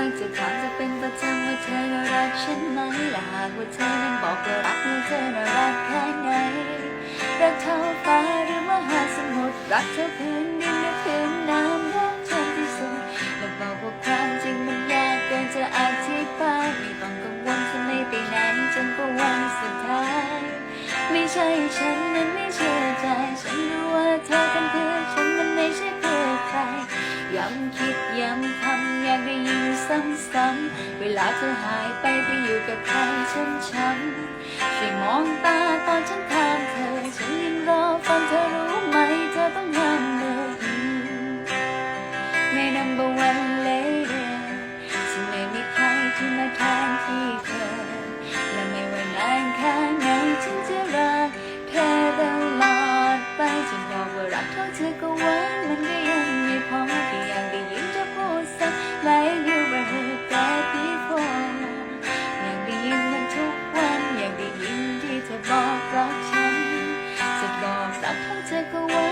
มักจะถามจะเป็นประจำว่าเธอน่ารักฉันไหมและหากว่าเธอนั้นบอกว่ารักว่าเธอน่ารักแค่ไหน รักเท่าฟ้าหรือมหาสมุทร รักเท่าพื้นดินหรือพื้นน้ำรักเธอที่สุดและบอกว่าความจริงมันยากเกินจะอธิบายไม่ต้องกังวลจะไม่ไปไหนจนกว่าวันสุดท้าย ไม่ใช่ฉันนั้นไม่เชื่อใจ ฉันรู้ว่าเธอทำเพื่อฉันมันไม่ใช่เพื่อใครย้ำคิดย้ำทำอยากได้ยิน ซ้ำๆเวลาเธอหายไปไปอยู่กับใครช้ำๆช่วยมองตาตอนฉันถามเธอ ฉันยังรอฟังเธอรู้ไหม เธอต้องห้ามเลยใน number one lady ฉันไม่มีใครที่มาแทนที่เธอ และไม่ว่านานแค่ไหนฉันจะรักเธอตลอดไปจนบอกว่ารักเท่เธอก็หวานมันก็ยังไม่พอ 偷偷接过我